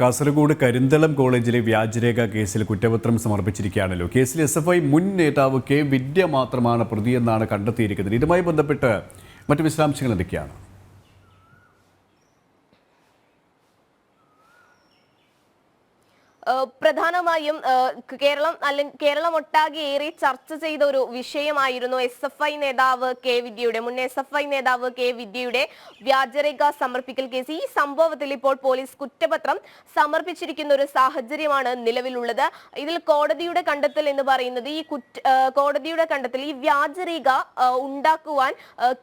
കാസർഗോഡ് കരിന്തളം കോളേജിലെ വ്യാജരേഖ കേസിൽ കുറ്റപത്രം സമർപ്പിച്ചിരിക്കുകയാണല്ലോ കേസിൽ എസ് എഫ് ഐ മുൻ നേതാവ് കെ വിദ്യ മാത്രമാണ് പ്രതിയെന്നാണ് കണ്ടെത്തിയിരിക്കുന്നത്. ഇതുമായി ബന്ധപ്പെട്ട് മറ്റു വിശദാംശങ്ങൾ എന്തൊക്കെയാണ്? പ്രധാനമായും കേരളം അല്ലെങ്കിൽ കേരളം ഒട്ടാകെ ഏറെ ചർച്ച ചെയ്ത ഒരു വിഷയമായിരുന്നു എസ് എഫ് ഐ നേതാവ് കെ വിദ്യയുടെ. മുൻ എസ് എഫ് ഐ നേതാവ് കെ വിദ്യയുടെ വ്യാജരേഖ സമർപ്പിക്കൽ കേസ്. ഈ സംഭവത്തിൽ ഇപ്പോൾ പോലീസ് കുറ്റപത്രം സമർപ്പിച്ചിരിക്കുന്ന ഒരു സാഹചര്യമാണ് നിലവിലുള്ളത്. ഇതിൽ കോടതിയുടെ കണ്ടെത്തൽ എന്ന് പറയുന്നത് ഈ കോടതിയുടെ കണ്ടെത്തൽ ഈ വ്യാജരേഖ ഉണ്ടാക്കുവാൻ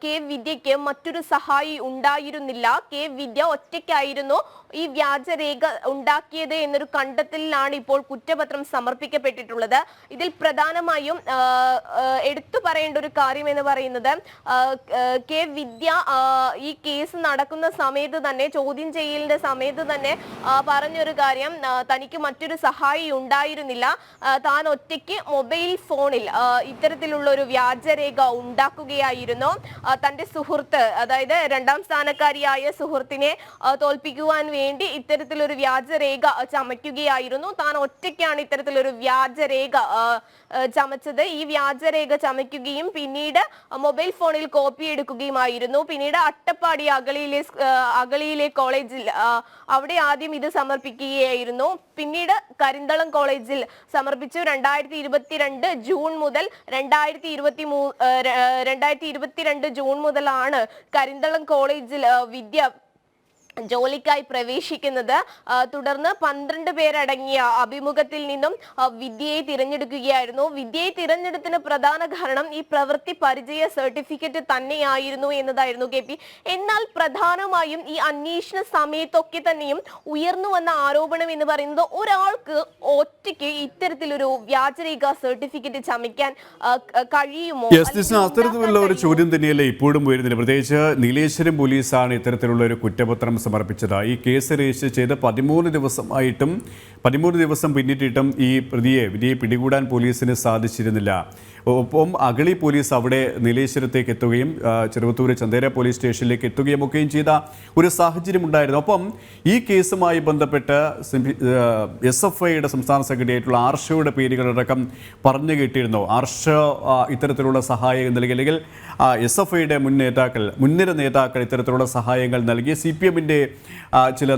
കെ വിദ്യയ്ക്ക് മറ്റൊരു സഹായി ഉണ്ടായിരുന്നില്ല. കെ വിദ്യ ഒറ്റയ്ക്കായിരുന്നു ഈ വ്യാജരേഖ ഉണ്ടാക്കിയത് എന്നൊരു കണ്ടെത്തലിലാണ് ഇപ്പോൾ കുറ്റപത്രം സമർപ്പിക്കപ്പെട്ടിട്ടുള്ളത്. ഇതിൽ പ്രധാനമായും എടുത്തു പറയേണ്ട ഒരു കാര്യം എന്ന് പറയുന്നത് കെ വിദ്യ ഈ കേസ് നടക്കുന്ന സമയത്ത് തന്നെ ചോദ്യം ചെയ്യലിന്റെ സമയത്ത് തന്നെ പറഞ്ഞൊരു കാര്യം തനിക്ക് മറ്റൊരു സഹായി ഉണ്ടായിരുന്നില്ല. താൻ ഒറ്റയ്ക്ക് മൊബൈൽ ഫോണിൽ ഇത്തരത്തിലുള്ള ഒരു വ്യാജരേഖ ഉണ്ടാക്കുകയായിരുന്നു. തന്റെ സുഹൃത്ത് അതായത് രണ്ടാം സ്ഥാനക്കാരിയായ സുഹൃത്തിനെ തോൽപ്പിക്കുവാൻ വേണ്ടി ഇത്തരത്തിലൊരു വ്യാജരേഖ ആ, ചമയ്ക്കുകയായിരുന്നു താൻ ഒറ്റയ്ക്കാണ് ഇത്തരത്തിലൊരു വ്യാജരേഖ ചമച്ചത്. ഈ വ്യാജരേഖ ചമയ്ക്കുകയും പിന്നീട് മൊബൈൽ ഫോണിൽ കോപ്പി എടുക്കുകയുമായിരുന്നു. പിന്നീട് അട്ടപ്പാടി അഗളിയിലെ അഗളിയിലെ കോളേജിൽ അവിടെ ആദ്യം ഇത് സമർപ്പിക്കുകയായിരുന്നു. പിന്നീട് കരിന്തളം കോളേജിൽ സമർപ്പിച്ചു. രണ്ടായിരത്തി ഇരുപത്തിരണ്ട് ജൂൺ മുതൽ രണ്ടായിരത്തി ഇരുപത്തി മൂ രണ്ടായിരത്തി ഇരുപത്തിരണ്ട് ജൂൺ മുതലാണ് കരിന്തളം കോളേജിൽ വിദ്യ ജോലിക്കായി പ്രവേശിക്കുന്നത് തുടർന്ന് പന്ത്രണ്ട് പേരടങ്ങിയ അഭിമുഖത്തിൽ നിന്നും വിദ്യയെ തിരഞ്ഞെടുക്കുകയായിരുന്നു. വിദ്യയെ തിരഞ്ഞെടുത്തിന് പ്രധാന കാരണം ഈ പ്രവൃത്തി പരിചയ സർട്ടിഫിക്കറ്റ് തന്നെയായിരുന്നു എന്നതായിരുന്നു കെ പി. എന്നാൽ പ്രധാനമായും ഈ അന്വേഷണ സമയത്തൊക്കെ തന്നെയും ഉയർന്നു വന്ന ആരോപണം എന്ന് പറയുന്നത് ഒരാൾക്ക് ഒറ്റയ്ക്ക് ഇത്തരത്തിലൊരു വ്യാജരേഖ സർട്ടിഫിക്കറ്റ് ചമയ്ക്കാൻ കഴിയുമോ? അത്തരത്തിലുള്ള ഒരു ചോദ്യം തന്നെയല്ലേ ഇപ്പോഴും ഉയരുന്നില്ല പ്രത്യേകിച്ച് നീലേശ്വരം പോലീസാണ് ഇത്തരത്തിലുള്ള ഒരു കുറ്റപത്രം സമർപ്പിച്ചത്. ഈ കേസ് രജിസ്റ്റർ ചെയ്ത് പതിമൂന്ന് ദിവസമായിട്ടും പതിമൂന്ന് ദിവസം പിന്നിട്ടിട്ടും ഈ പ്രതിയെ വിധിയെ പിടികൂടാൻ പോലീസിന് സാധിച്ചിരുന്നില്ല. ഒപ്പം അഗളി പോലീസ് അവിടെ നീലേശ്വരത്തേക്ക് എത്തുകയും ചെറുവത്തൂര് ചന്ദേര പോലീസ് സ്റ്റേഷനിലേക്ക് എത്തുകയും ഒക്കെയും ചെയ്ത ഒരു സാഹചര്യം ഉണ്ടായിരുന്നു. ഒപ്പം ഈ കേസുമായി ബന്ധപ്പെട്ട് എസ് എഫ് ഐയുടെ സംസ്ഥാന സെക്രട്ടറി ആയിട്ടുള്ള ആർഷയുടെ പേരുകളടക്കം പറഞ്ഞു കേട്ടിരുന്നു. ആർഷ ഇത്തരത്തിലുള്ള സഹായം നൽകി അല്ലെങ്കിൽ എസ് എഫ് ഐയുടെ മുൻ നേതാക്കൾ മുൻനിര നേതാക്കൾ ഇത്തരത്തിലുള്ള സഹായങ്ങൾ നൽകി സി പി എമ്മിന്റെ ചില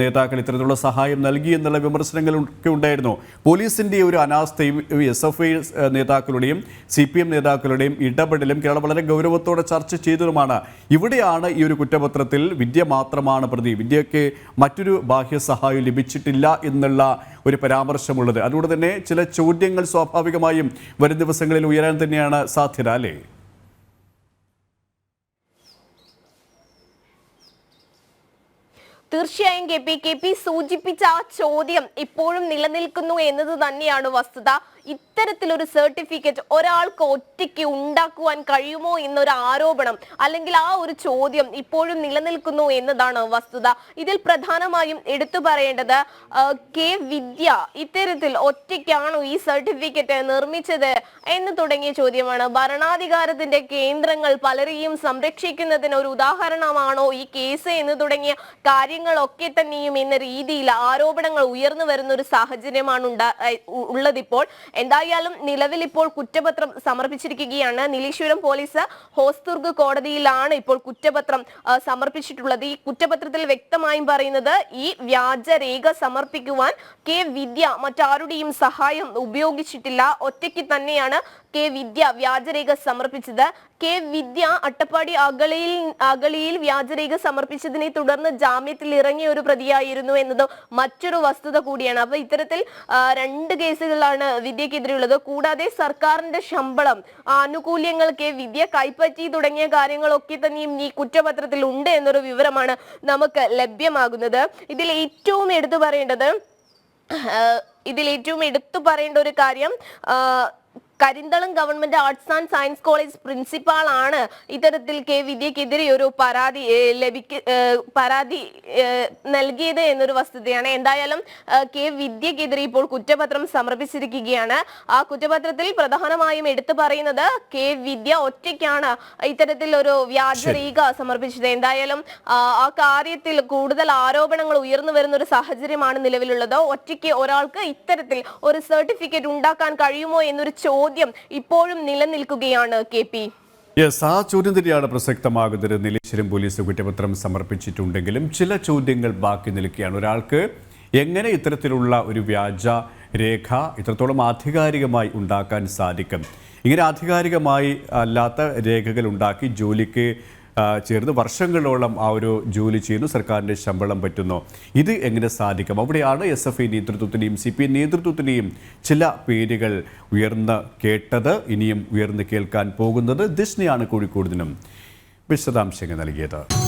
നേതാക്കൾ ഇത്തരത്തിലുള്ള സഹായം നൽകി എന്നുള്ള വിമർശനങ്ങളൊക്കെ ഉണ്ടായിരുന്നു. പോലീസിന്റെ ഒരു അനാസ്ഥയും എസ് എഫ് ഐ നേതാക്കളുടെയും സി പി എം നേതാക്കളുടെയും ഇടപെടലും കേരളം വളരെ ഗൗരവത്തോടെ ചർച്ച ചെയ്തതുമാണ്. ഇവിടെയാണ് ഈ ഒരു കുറ്റപത്രത്തിൽ വിദ്യ മാത്രമാണ് പ്രതി. വിദ്യയ്ക്ക് മറ്റൊരു ബാഹ്യ സഹായം ലഭിച്ചിട്ടില്ല എന്നുള്ള ഒരു പരാമർശമുള്ളത്. അതുകൊണ്ട് തന്നെ ചില ചോദ്യങ്ങൾ സ്വാഭാവികമായും വരും ദിവസങ്ങളിൽ ഉയരാൻ തന്നെയാണ് സാധ്യത അല്ലേ? തീർച്ചയായും കെ പി കെ പി സൂചിപ്പിച്ച ആ ചോദ്യം ഇപ്പോഴും നിലനിൽക്കുന്നു എന്നത് തന്നെയാണ് വസ്തുത. ഇത്തരത്തിലൊരു സർട്ടിഫിക്കറ്റ് ഒരാൾക്ക് ഒറ്റയ്ക്ക് ഉണ്ടാക്കുവാൻ കഴിയുമോ എന്നൊരു ആരോപണം അല്ലെങ്കിൽ ആ ഒരു ചോദ്യം ഇപ്പോഴും നിലനിൽക്കുന്നു എന്നതാണ് വസ്തുത. ഇതിൽ പ്രധാനമായും എടുത്തു പറയേണ്ടത് കെ വിദ്യ ഇത്തരത്തിൽ ഒറ്റയ്ക്കാണോ ഈ സർട്ടിഫിക്കറ്റ് നിർമ്മിച്ചത് എന്ന് തുടങ്ങിയ ചോദ്യമാണ്. ഭരണാധികാരത്തിന്റെ കേന്ദ്രങ്ങൾ പലരെയും സംരക്ഷിക്കുന്നതിന് ഒരു ഉദാഹരണമാണോ ഈ കേസ് എന്ന് തുടങ്ങിയ കാര്യങ്ങളൊക്കെ തന്നെയും എന്ന രീതിയിൽ ആരോപണങ്ങൾ ഉയർന്നു വരുന്ന ഒരു സാഹചര്യമാണ് ഉള്ളതിപ്പോൾ. എന്തായാലും നിലവിൽ ഇപ്പോൾ കുറ്റപത്രം സമർപ്പിച്ചിരിക്കുകയാണ്. നീലീശ്വരം പോലീസ് ഹോസ്ദുർഗ് കോടതിയിലാണ് ഇപ്പോൾ കുറ്റപത്രം സമർപ്പിച്ചിട്ടുള്ളത്. ഈ കുറ്റപത്രത്തിൽ വ്യക്തമായും പറയുന്നത് ഈ വ്യാജരേഖ സമർപ്പിക്കുവാൻ കെ വിദ്യ മറ്റാരുടെയും സഹായം ഉപയോഗിച്ചിട്ടില്ല. ഒറ്റയ്ക്ക് തന്നെയാണ് കെ വിദ്യ വ്യാജരേഖ സമർപ്പിച്ചത്. കെ വിദ്യ അട്ടപ്പാടി അഗളിയിൽ അഗളിയിൽ വ്യാജരേഖ സമർപ്പിച്ചതിനെ തുടർന്ന് ജാമ്യത്തിൽ ഇറങ്ങിയ ഒരു പ്രതിയായിരുന്നു എന്നത് മറ്റൊരു വസ്തുത കൂടിയാണ്. അപ്പൊ ഇത്തരത്തിൽ രണ്ട് കേസുകളാണ് വിദ്യക്കെതിരെയുള്ളത് കൂടാതെ സർക്കാരിന്റെ ശമ്പളം ആനുകൂല്യങ്ങൾക്ക് വിദ്യ കൈപ്പറ്റി തുടങ്ങിയ കാര്യങ്ങളൊക്കെ തന്നെയും ഈ കുറ്റപത്രത്തിൽ ഉണ്ട് എന്നൊരു വിവരമാണ് നമുക്ക് ലഭ്യമാകുന്നത്. ഇതിൽ ഏറ്റവും എടുത്തു പറയേണ്ടത് ഇതിൽ ഏറ്റവും എടുത്തു പറയേണ്ട ഒരു കാര്യം Karinthalam government arts and science college principal ആണ് ഇത്തരത്തിൽ കെ വിദ്യക്കെതിരെ ഒരു പരാതി ലഭിക്ക പരാതി നൽകിയത് എന്നൊരു വസ്തുതയാണ്. എന്തായാലും കെ വിദ്യക്കെതിരെ ഇപ്പോൾ കുറ്റപത്രം സമർപ്പിച്ചിരിക്കുകയാണ്. ആ കുറ്റപത്രത്തിൽ പ്രധാനമായും എടുത്തു പറയുന്നത് കെ വിദ്യ ഒറ്റയ്ക്കാണ് ഇത്തരത്തിൽ ഒരു വ്യാജരേഖ സമർപ്പിച്ചത്. എന്തായാലും ആ കാര്യത്തിൽ കൂടുതൽ ആരോപണങ്ങൾ ഉയർന്നു വരുന്ന ഒരു സാഹചര്യമാണ് നിലവിലുള്ളത്. ഒറ്റയ്ക്ക് ഒരാൾക്ക് ഇത്തരത്തിൽ ഒരു സർട്ടിഫിക്കറ്റ് ഉണ്ടാക്കാൻ കഴിയുമോ എന്നൊരു ചോദ്യം ഇപ്പോഴും നിലനിൽക്കുകയാണ് കെ പി. യെസ് ആ ചോദ്യം തന്നെയാണ് പ്രസക്തമാകുന്നത്. നീലേശ്വരം പോലീസ് കുറ്റപത്രം സമർപ്പിച്ചിട്ടുണ്ടെങ്കിലും ചില ചോദ്യങ്ങൾ ബാക്കി നിൽക്കുകയാണ്. ഒരാൾക്ക് എങ്ങനെ ഇത്തരത്തിലുള്ള ഒരു വ്യാജ രേഖ ഇത്രത്തോളം ആധികാരികമായി ഉണ്ടാക്കാൻ സാധിക്കും? ഇങ്ങനെ ആധികാരികമായി അല്ലാത്ത രേഖകൾ ഉണ്ടാക്കി ജോലിക്ക് ചേർന്ന് വർഷങ്ങളോളം ആ ഒരു ജോലി ചെയ്യുന്നു. സർക്കാരിന്റെ ശമ്പളം പറ്റുന്നു. ഇത് എങ്ങനെ സാധിക്കും? അവിടെയാണ് എസ് എഫ് ഐ നേതൃത്വത്തിന്റെയും സി പി ഐ നേതൃത്വത്തിന്റെയും ചില പേരുകൾ ഉയർന്ന് കേട്ടത് ഇനിയും ഉയർന്ന് കേൾക്കാൻ പോകുന്നത്. ദിഷ്ണയാണ് കോഴിക്കോട് ദിനം വിശദാംശങ്ങൾ നൽകിയത്.